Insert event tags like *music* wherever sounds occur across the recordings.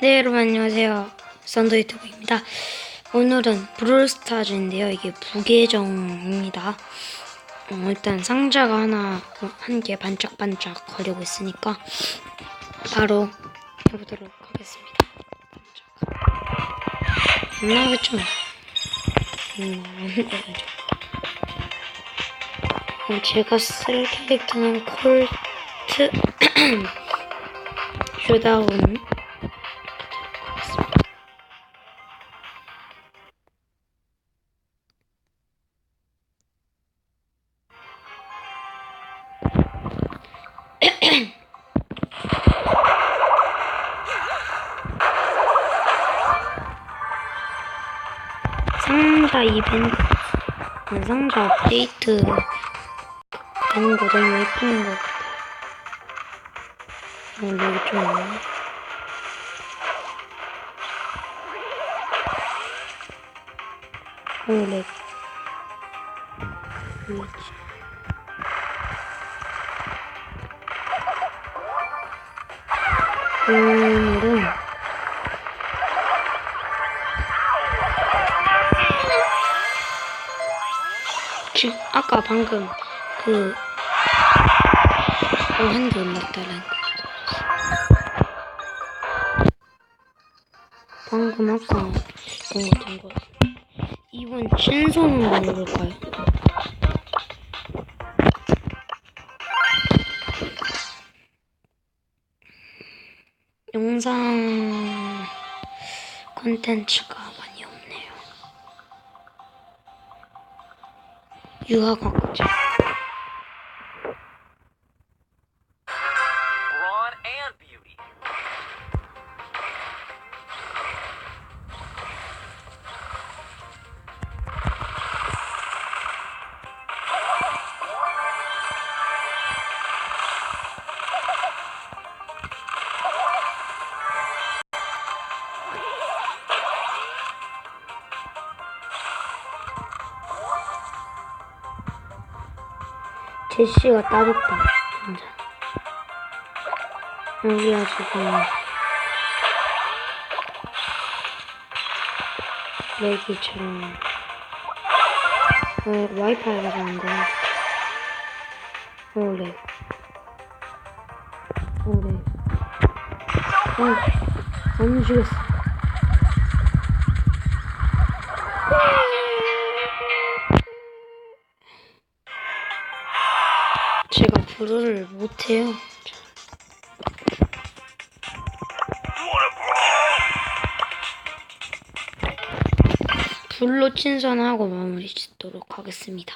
네 여러분 안녕하세요. 썬더유튜브입니다. 오늘은 브롤스타즈인데요. 이게 부계정입니다. 어, 일단 상자가 하나 한 개 반짝반짝 거리고 있으니까 바로 해보도록 하겠습니다. 안 나오겠죠 음, 어, 제가 쓸 캐릭터는 콜트 *clears throat* 쇼다운 *clears throat* 상자 이벤트, 아, 상자 업데이트 되는 거 너무 예쁜 것 같아요. 어, 여기 좀 있네. 오, 렉. 뭐지? 오늘은 지금 아까 방금 그 올랐다는 거 방금 아까 그거 같은 거 이번 신선으로 누를까요? 영상 콘텐츠가 많이 없네요. 유아과학자 제시가 따졌다. 진짜. 여기가 지금 여기처럼 어, 와이파이가 잘 안 돼 오래. 오래. 어, 안 움직였어 제가 불을 못해요. 불로 친선하고 마무리 짓도록 하겠습니다.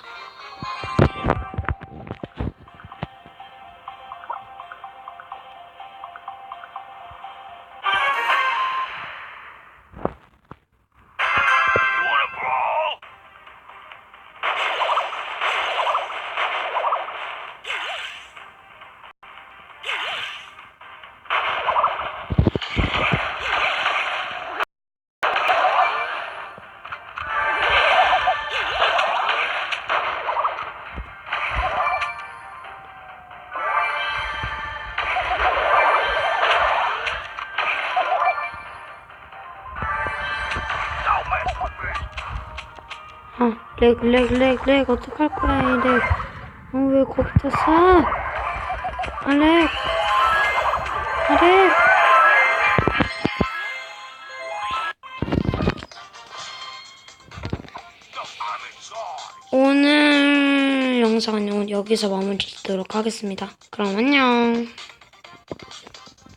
아, 렉, 렉, 렉, 렉, 어떡할 거야, 이 렉. 어, 왜 거기다 쏴? 아, 렉. 아, 렉. 오늘 영상은 여기서 마무리 짓도록 하겠습니다. 그럼 안녕.